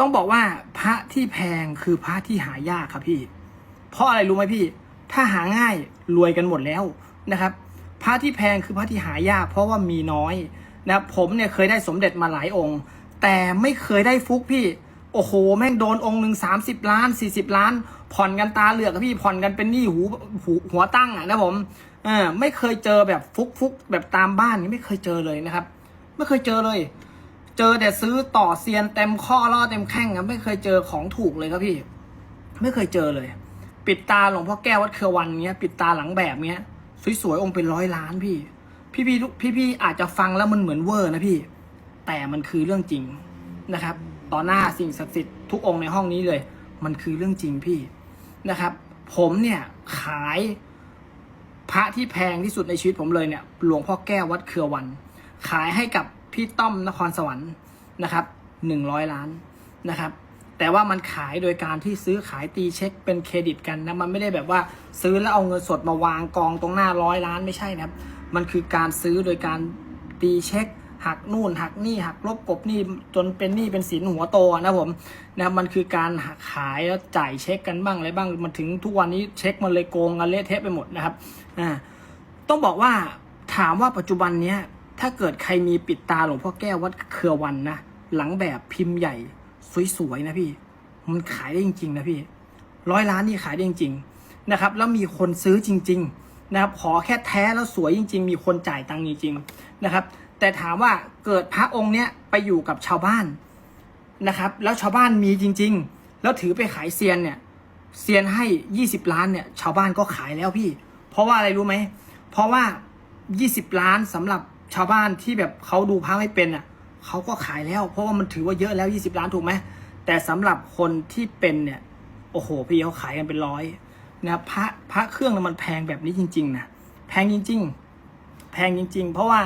ต้องบอกว่าพระที่แพงคือพระที่หายากครับพี่ เพราะอะไรรู้ไหมพี่ ถ้าหาง่ายรวยกันหมดแล้วนะครับพระที่แพงคือพระที่หายาก เพราะว่ามีน้อยนะผมเนี่ยเคยได้สมเด็จมาหลายองค์ แต่ไม่เคยได้ฟุกพี่ โอ้โห แม่งโดนองค์หนึ่งสามสิบล้านสี่สิบล้าน ผ่อนกันตาเหลือกพี่ผ่อนกันเป็นหนี้หูหูหัวตั้งอะนะผมเออไม่เคยเจอแบบฟุกฟุกแบบตามบ้านนี่ไม่เคยเจอเลยนะครับ ไม่เคยเจอเลย เจอแต่ซื้อต่อเซียนเต็มข้อล่อเต็มแข้งอะไม่เคยเจอของถูกเลยครับพี่ ไม่เคยเจอเลย ปิดตาหลวงพ่อแก้ววัดเครือวันเงี้ย ปิดตาหลังแบบเงี้ย สวยๆองค์เป็นร้อยล้านพี่ พี่พี่ๆพี่พี่ๆอาจจะฟังแล้วมันเหมือนเวอร์นะพี่ แต่มันคือเรื่องจริงนะครับ ต่อหน้าสิ่งศักดิ์สิทธิ์ทุกองค์ในห้องนี้เลย มันคือเรื่องจริงพี่นะครับ ผมเนี่ยขายพระที่แพงที่สุดในชีวิตผมเลยเนี่ยหลวงพ่อแก้ววัดเครือวัน ขายให้กับ พี่ต้อมนครสวรรค์นะครับหนึ่งร้อยล้านนะครับ แต่ว่ามันขายโดยการที่ซื้อขายตีเช็คเป็นเครดิตกันนะมันไม่ได้แบบว่าซื้อแล้วเอาเงินสดมาวางกองตรงหน้าร้อยล้านไม่ใช่นะครับ มันคือการซื้อโดยการตีเช็คหักนู่นหักนี่หักลบกบหนี่จนเป็นหนี้เป็นสินหัวโตนะผมนะครับมันคือการหักขายแล้วจ่ายเช็คกันบ้างอะไรบ้างมันถึงทุกวันนี้เช็คมันเลยโกงกันเละเทะไปหมดนะครับอ่าต้องบอกว่าถามว่าปัจจุบันเนี้ย ถ้าเกิดใครมีปิดตาหลวงพ่อแก้ววัดเครือวันนะ หลังแบบพิมพ์ใหญ่สวยๆนะพี่ มันขายได้จริงๆนะพี่ ร้อยล้านนี่ขายได้จริงๆนะครับ แล้วมีคนซื้อจริง ๆ นะครับ ขอแค่แท้แล้วสวยจริง ๆ มีคนจ่ายตังค์จริงๆนะครับ แต่ถามว่าเกิดพระองค์เนี้ยไปอยู่กับชาวบ้านนะครับ แล้วชาวบ้านมีจริง ๆ แล้วถือไปขายเซียนเนี่ยเซียนให้ 20 ล้านเนี่ย ชาวบ้านก็ขายแล้วพี่ เพราะว่าอะไรรู้ไหม เพราะว่า 20 ล้านสำหรับ ชาวบ้านที่แบบเขาดูพระไม่เป็นอะเขาก็ขายแล้ว เพราะว่ามันถือว่าเยอะแล้ว 20 ล้านถูกไหมแต่สำหรับคนที่เป็นเนี่ยโอ้โห พี่เขาขายกันเป็นร้อยนะพระพระเครื่องน่ะมันแพงแบบนี้จริง ๆนะแพงจริง ๆ แพงจริง ๆ เพราะว่า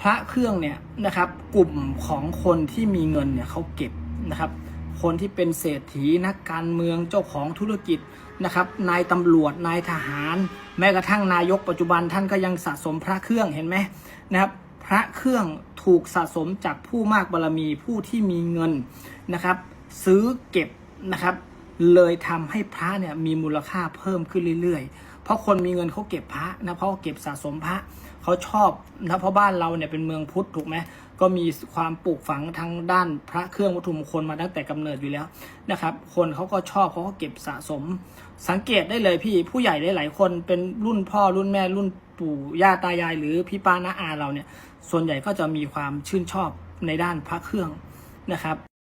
พระเครื่องเนี่ยนะครับ กลุ่มของคนที่มีเงินเนี่ยเขาเก็บนะครับ คนที่เป็นเศรษฐีนักการเมืองเจ้าของธุรกิจนะครับนายตำรวจนายทหาร แม้กระทั่งนายกปัจจุบันท่านก็ยังสะสมพระเครื่องเห็นไหมนะครับพระเครื่องถูกสะสมจากผู้มากบารมีผู้ที่มีเงินนะครับ ซื้อเก็บนะครับ เลยทำให้พระเนี่ยมีมูลค่าเพิ่มขึ้นเรื่อยๆ เพราะคนมีเงินเขาเก็บพระนะเพราะเขาเก็บสะสมพระเขาชอบนะเพราะบ้านเราเนี่ยเป็นเมืองพุทธถูกไหม ก็มีความปลูกฝังทางด้านพระเครื่องวัตถุมงคลมาตั้งแต่กำเนิดอยู่แล้วนะครับ คนเขาก็ชอบเขาก็เก็บสะสม สังเกตได้เลยพี่ผู้ใหญ่หลายๆคนเป็นรุ่นพ่อรุ่นแม่รุ่นปู่ย่าตายายหรือพี่ป้าน้าอาเราเนี่ย ส่วนใหญ่ก็จะมีความชื่นชอบในด้านพระเครื่องนะครับ